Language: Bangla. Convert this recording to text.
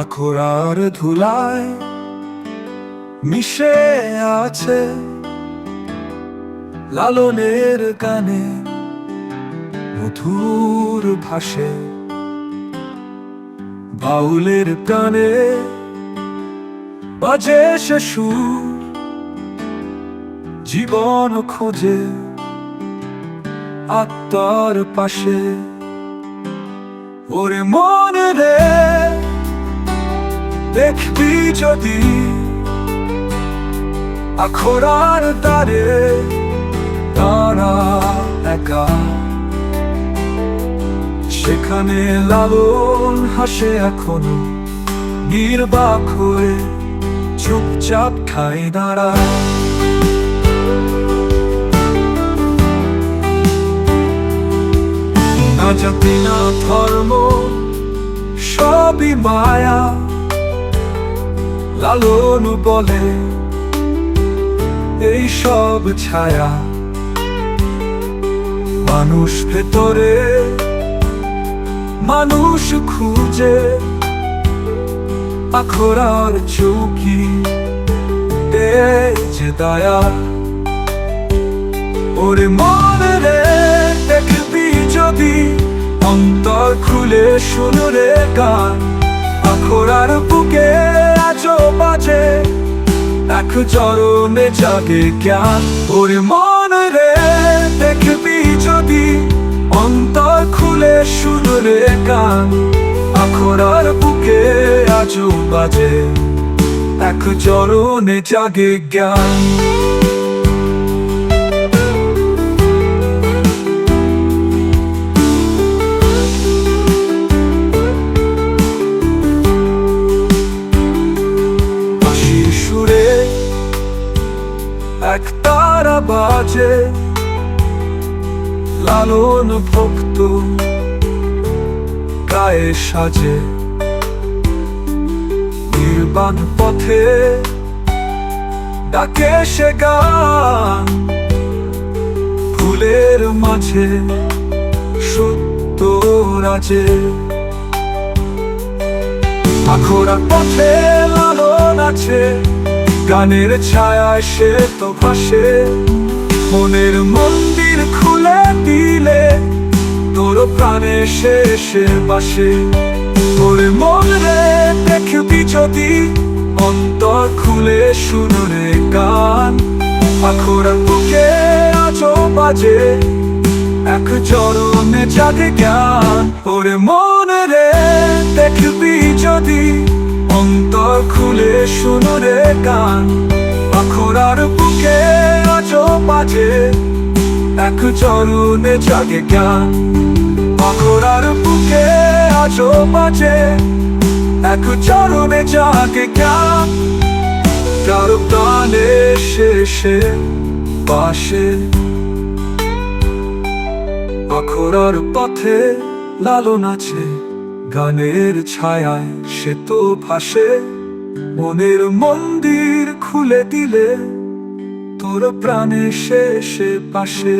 আখড়ার ধুলায় মিশে আছে লালনের কানে মধুর ভাসে। বাউলের কানে বাজে সে জীবন খোঁজে আত্মার পাশে। ওরে মনে রে দেখবি যদি আখড়ার দ্বারে তারা একা। সেখানে লালন হাসে এখনও, নির্বাক হয়ে চুপচাপ খাই দাঁড়ায় না জাতি, না ধর্ম, সবই মায়া। লালন বলে এই সব ছায়া। মানুষ ভেতরে, মানুষ খুঁজে আখড়ার চৌকি যে দায়া। ওরে মনে রে, দেখবি যদি, অন্তর খুলে শুনুরে গান। আখড়ার বুকে এক চরণে জাগে জ্ঞান। ওরে মন রে, দেখবি যদি অন্তর খুলে শুনুরে গান। আখরার বুকে আজও বাজে, এক চরণে জাগে জ্ঞান। বাজে লালন ভক্ত গায়ে সাজে। নির্বাণ পথে ডাকে সে গান। ফুলের মাঝে সত্য রাজে। আখোরা পথে লালন আছে, গানের ছায়ায় সে তো ভাসে। মনের মন্দির খুলে দিলে তোর প্রাণে শেষে বাসে। তোরে মন রে, দেখবি যদি অন্তর খুলে শুনুরে গান। আখোরা বুকে আজও বাজে, এক চরণে জাগে জ্ঞান। ওরে মনে রে, দেখবি যদি অন্তর খুলে শুনুরে গান। আখড়ার বুকে বাজে এক চরণে জাগে জ্ঞান। আখড়ার বুকে আজও বাজে এক চরণে জাগে জ্ঞান। কার প্রাণে শেষে পাশে। আখড়ার পথে লালন আছে, গানের ছায়ায় সে তো ভাসে। মনের মন্দির খুলে দিলে তোর প্রাণে শেষে পাশে।